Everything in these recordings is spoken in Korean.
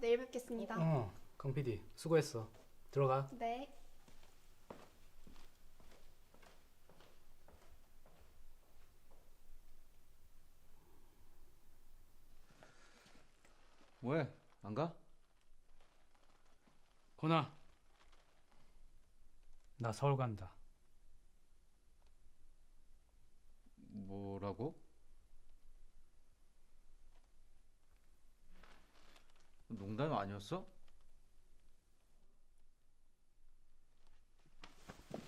내일 뵙겠습니다. 어, 강 PD 수고했어. 들어가. 네. 뭐해? 안 가? 건아, 나 서울 간다. 뭐라고? 농담 아니었어?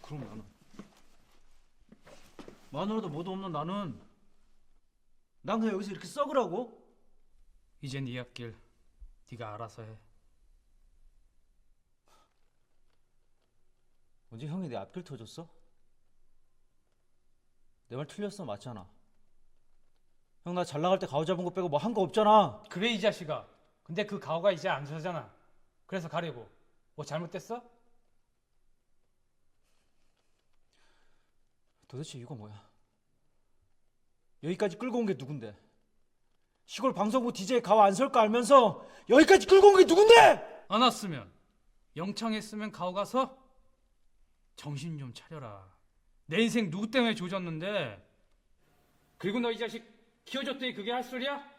그럼 나는 마누라도 뭐도 없는 나는 난 그냥 여기서 이렇게 썩으라고? 이젠 네 앞길 네가 알아서 해. 언제 형이 내 앞길 터줬어? 내 말 틀렸어 맞잖아 형 나 잘 나갈 때 가오 잡은 거 빼고 뭐 한 거 없잖아 그래 이 자식아. 근데 그 가오가 이제 안 서잖아. 그래서 가려고. 뭐 잘못됐어? 도대체 이유가 뭐야? 여기까지 끌고 온 게 누군데? 시골 방송국 DJ 가오 안설거 알면서 여기까지 끌고 온 게 누군데? 안 왔으면 영창했으면 가오 가서 정신 좀 차려라. 내 인생 누구 때문에 조졌는데? 그리고 너 이 자식 키워줬더니 그게 할 소리야?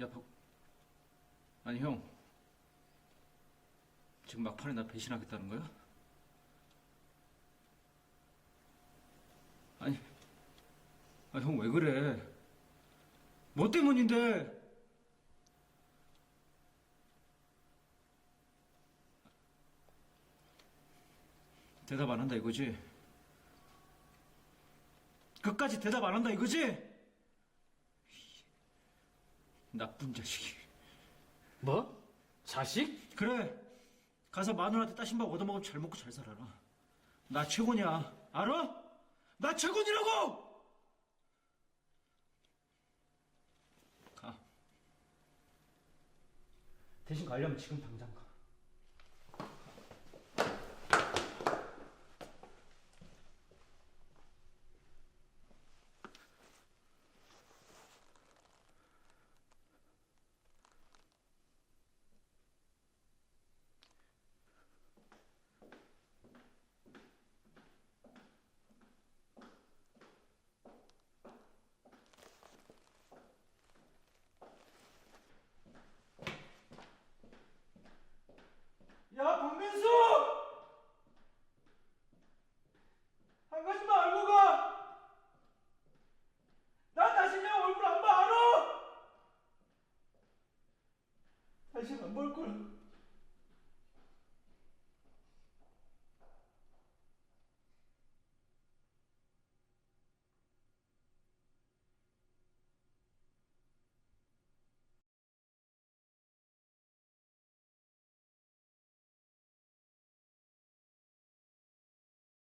야, 박... 아니 형 지금 막판에 나 배신하겠다는 거야? 아니, 아, 형 왜 그래? 뭐 때문인데? 대답 안 한다 이거지? 끝까지 대답 안 한다 이거지? 나쁜 자식이. 뭐? 자식? 그래. 가서 마누라한테 따신 밥 얻어먹으면 잘 먹고 잘 살아라. 나 최고냐. 알아? 나 최고니라고! 가. 대신 가려면 지금 당장 가. 안 볼 걸.